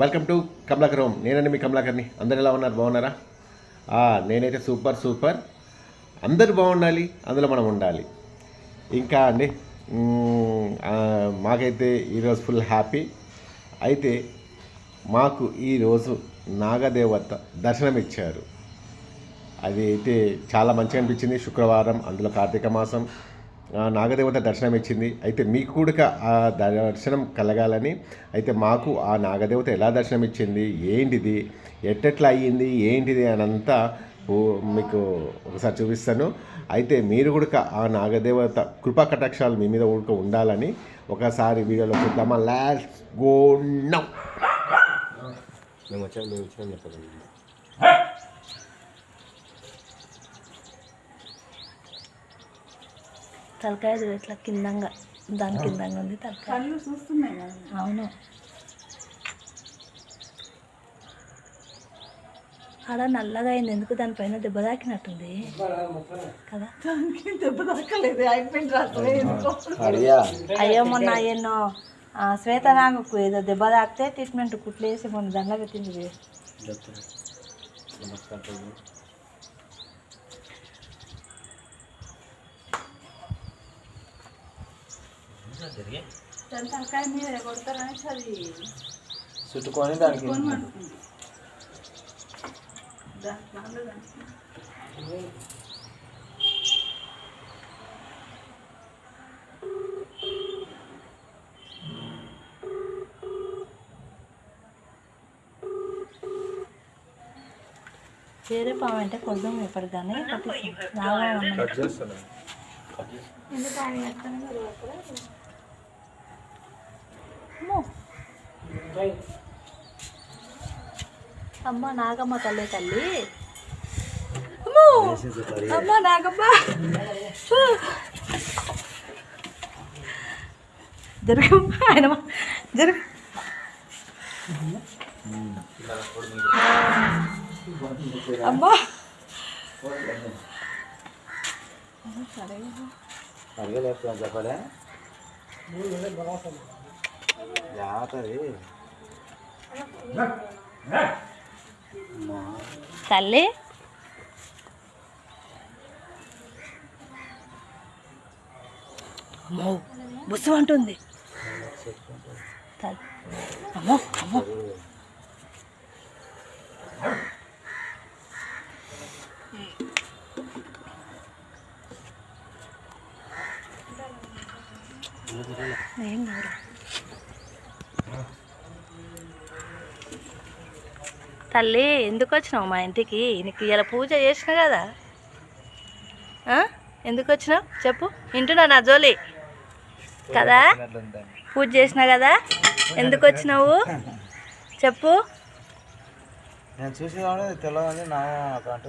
Welcome to Kamalakar home నేనండి మీ కమలాకర్ని. అందరు ఎలా ఉన్నారు? బాగున్నారా? నేనైతే సూపర్ సూపర్. అందరు బాగుండాలి అందులో మనం ఉండాలి. ఇంకా అండి మాకైతే ఈరోజు ఫుల్ హ్యాపీ అయితే మాకు ఈరోజు నాగదేవత దర్శనం ఇచ్చారు అది అయితే చాలా మంచిగా అనిపించింది. శుక్రవారం అందులో కార్తీక మాసం. నాగదేవత దర్శనం ఇచ్చింది అయితే మీకు కూడా ఆ దర్శనం కలగాలని అయితే మాకు ఆ నాగదేవత ఎలా దర్శనం ఇచ్చింది ఏంటిది? ఎట్టెట్లా అయ్యింది? ఏంటిది అనంతా మీకు ఒకసారి చూపిస్తాను. అయితే మీరు కూడా ఆ నాగదేవత కృపా కటాక్షాలు మీ మీద కూడా ఉండాలని ఒకసారి వీడియోలో చూద్దామా? లాస్ట్ గో నౌ మేము వచ్చాము మేము వచ్చాము చెప్పండి. తలకాయ ఇట్లా కిందంగా దాని కిందంగా ఉంది తలకాయ. కళ్ళు చూస్తున్నాయి కదా. అవును. ఆడ నల్లగా అయింది ఎందుకు దానిపైన దెబ్బ తాకినట్టుంది? కదా. దానికి దెబ్బ తాకలేదు అయ్యో మొన్న ఎన్నో శ్వేత నాగకు ఏదో దెబ్బ తాకితే ట్రీట్మెంట్ కుట్లు వేసి మొన్న దండ పెట్టింది తలకాయ మీద అది చుట్టుకొని దానికి. వేరే పాము అంటే కొంచెం ఎప్పటి కానీ. కట్ చేస్తున్నాను ఎందుకు ఆయన? అమ్మ. నాగమ్మ తల్లి తల్లి. అమ్మ. నాగమ్మ. జరుగు ఆయన జరుగు అమ్మా. సరే. అడగలేకపోయాను చెప్పలే? జాతది తల్లి. అమ్మో బుస్సు అంటుంది. అమ్మో అమ్మో. ఏం కాదు. తల్లి ఎందుకు వచ్చినావు మా ఇంటికి? నీకు ఇలా పూజ చేసిన కదా? ఎందుకు వచ్చినావు? చెప్పు. వింటున్నా నా జోలి? కదా? పూజ చేసిన కదా? ఎందుకు వచ్చినావు? చెప్పు. నేను చూసి కాబట్టి తెలియదు నా అకౌంట్.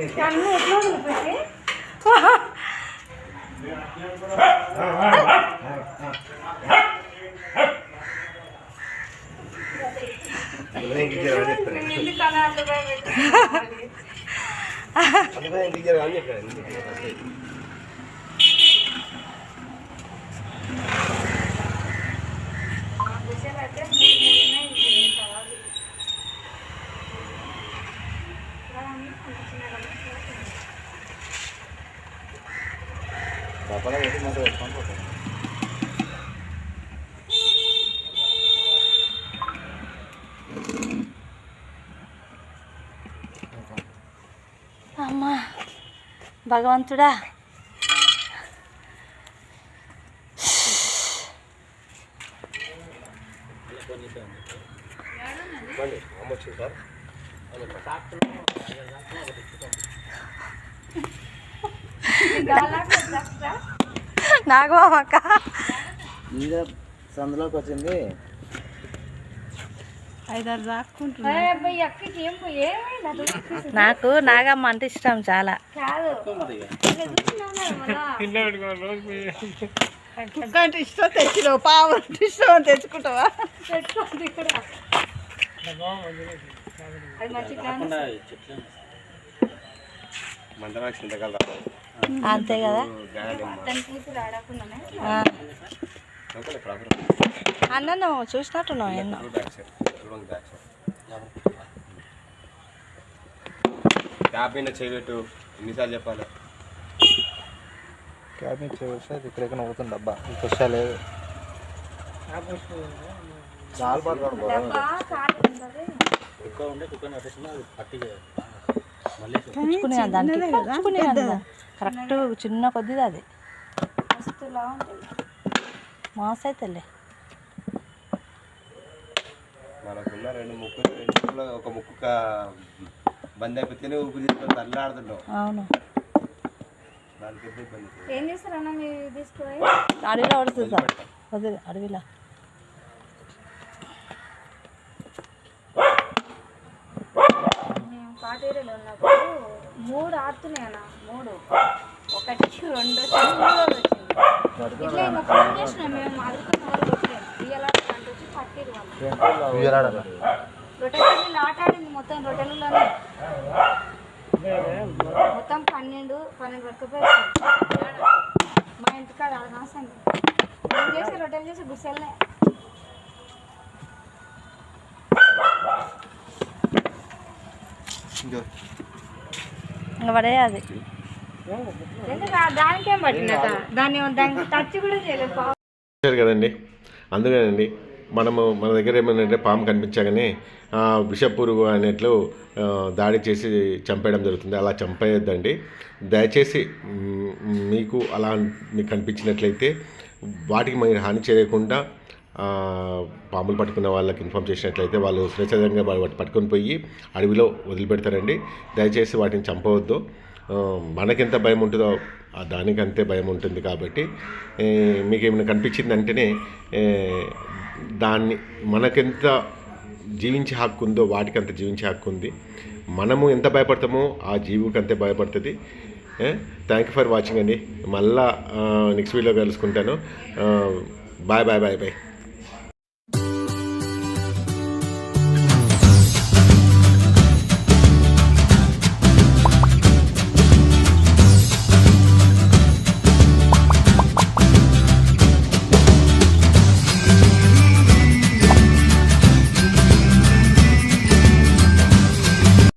మ్మ్. అందులో లోపల పెట్టి మూత పెట్టుకొని పోతాను అమ్మా భగవంతుడా. చెప్పండి నాగమామక్క మీద సందులోకి వచ్చింది. ఐదారు దాక్కుంటున్నా. నాకు నాగమ్మ అంటే ఇష్టం చాలా. కుక్క అంటే ఇష్టం తెచ్చినావు పావు అంటే ఇష్టం అని తెచ్చుకుంటావా? అంతే కదా. అన్న నువ్వు చూసినట్టున్నావు ఎన్నో. చేయబెట్టు ఎన్నిసార్లు చెప్పాలి? ఇక్కడెక్కడ డబ్బా లేదు. చాలు పడతాడు పుచ్చుకునే దానికి కరెక్ట్ చిన్న కొద్దిది అది. మాస్ అయితేలే మనకున్న రెండు ముక్కులు రెండు ఒక ముక్కు కా- బంద్ అయిపోతేనే ఊపిరి తీసుకొని తల్లాడుతుంటాం. అవును. ఏం చేస్తారన్నా మీరు తీసుకుపోయి? అడవిలో పడుతుందా వదిలే అడవిలో. మేము ఉన్నప్పుడు మూడు ఆడుతున్నాయి అన్న మూడు. ఒకటి రెండు మూడోది వచ్చింది. ఇట్లా ఇంకా ఫోన్ చేసిన మేము అదుకున్న వాళ్ళు కొట్టలేము రియల్ ఆట అంటే వచ్చి పట్టిరు వాళ్ళు ఆట ఆడింది మొత్తం రొట్టెలలోనే. మొత్తం పన్నెండు పన్నెండు వరకు మా ఇంటికాడ నాసండి నేను చేసి రొట్టెలు చేసి గుసెల్నే పడే అది ఎందుకు ఆ దానికేం పట్టినట దాన్ని దానికి టచ్ కూడా చేయలేదు. పాపం. చూశారు కదండి. అందుకేనండి మనము మన దగ్గర ఏమైందంటే పాము కనిపించగానే ఆ, విషపురుగు అనేట్లు దాడి చేసి చంపేయడం జరుగుతుంది. అలా చంపేయొద్దండి. దయచేసి మీకు అలా మీకు కనిపించినట్లయితే వాటికి మీరు హాని చేయకుండా పాములు పట్టుకున్న వాళ్ళకి ఇన్ఫామ్ చేసినట్లయితే వాళ్ళు స్వేచ్ఛంగా వాటి పట్టుకొని పోయి అడవిలో వదిలిపెడతారండి. దయచేసి వాటిని చంపవద్దు. మనకెంత భయం ఉంటుందో దానికంతే దానికి అంతే భయం ఉంటుంది కాబట్టి మీకు ఏమైనా కనిపించిందంటేనే అంటేనే దాన్ని మనకెంత జీవించే హక్కు ఉందో వాటికి అంత జీవించే హక్కు ఉంది. మనము ఎంత భయపడతామో ఆ జీవికి అంతే భయపడుతుంది. థ్యాంక్ యూ ఫర్ వాచింగ్ అండి. మళ్ళా next video కలుసుకుంటాను. Bye bye bye bye